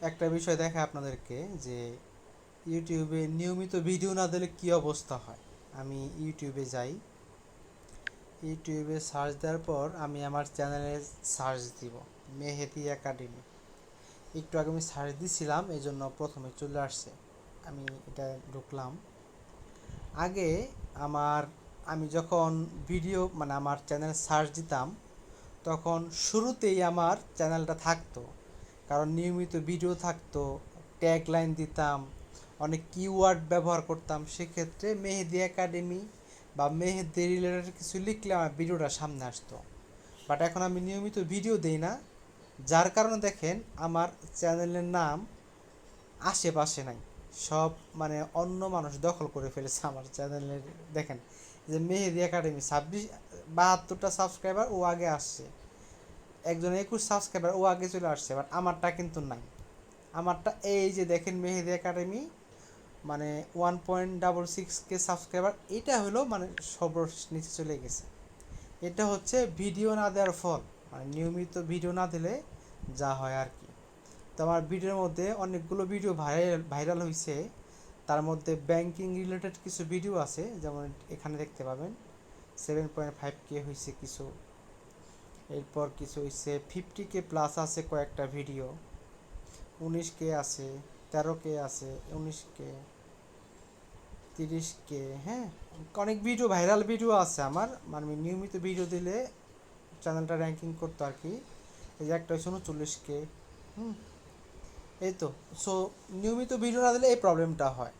একটা বিষয় দেখা আপনাদেরকে যে ইউটিউবে নিয়মিত ভিডিও না দিলে কী অবস্থা হয়? আমি ইউটিউবে যাই। ইউটিউবে সার্চ দেওয়ার পর আমি আমার চ্যানেলে সার্চ দিব, মেহেদি একাডেমি একটু আগে আমি সার্চ দিছিলাম এই জন্য প্রথমে চলে আসছে। আমি এটা ঢুকলাম। আগে আমার, আমি যখন ভিডিও মানে আমার চ্যানেল সার্চ দিতাম, তখন শুরুতেই আমার চ্যানেলটা থাকতো। কারণ নিয়মিত ভিডিও থাকতো ট্যাগ লাইন দিতাম, অনেক কিওয়ার্ড ব্যবহার করতাম, সেক্ষেত্রে মেহেদি একাডেমি বা মেহেদি রিলেটেড কিছু লিখলে আমার ভিডিওটা সামনে আসতো। বাট এখন আমি নিয়মিত ভিডিও দেই না, যার কারণে দেখেন আমার চ্যানেলের নাম আশেপাশে নাই। সব মানে অন্য মানুষ দখল করে ফেলেছে আমার চ্যানেলের দেখেন যে মেহেদি একাডেমি ছাব্বিশ, বাহাত্তরটা সাবস্ক্রাইবার ও আগে আসছে। একজন একুশ সাবস্ক্রাইবার ও আগে চলে আসছে বাট আমারটা কিন্তু নাই। আমারটা এই যে দেখেন মেহেদি একাডেমি মানে one point double six K subscriber এটা হলো মানে সর্বশ নিচে চলে গেছে। এটা হচ্ছে ভিডিও না দেওয়ার ফল মানে নিয়মিত ভিডিও না দিলে যা হয় আর কি। তো আমার ভিডিওর মধ্যে অনেকগুলো ভিডিও ভাইরাল ভাইরাল হয়েছে তার মধ্যে ব্যাংকিং রিলেটেড কিছু ভিডিও আছে, যেমন এখানে দেখতে পাবেন। সেভেন পয়েন্ট ফাইভ কে হয়েছে কিছু। এরপর কিছু হয়েছে ফিফটি কে প্লাস আছে কয়েকটা ভিডিও উনিশ কে আছে, তেরো কে আছে, উনিশ কে তিরিশ কে হ্যাঁ? অনেক ভিডিও ভাইরাল ভিডিও আছে আমার। মানে নিয়মিত ভিডিও দিলে চ্যানেলটা র্যাঙ্কিং করতো আর কি। এই যে একটা হচ্ছে উনচল্লিশ কে হুম? এই তো। সো নিয়মিত ভিডিও না দিলে এই প্রবলেমটা হয়।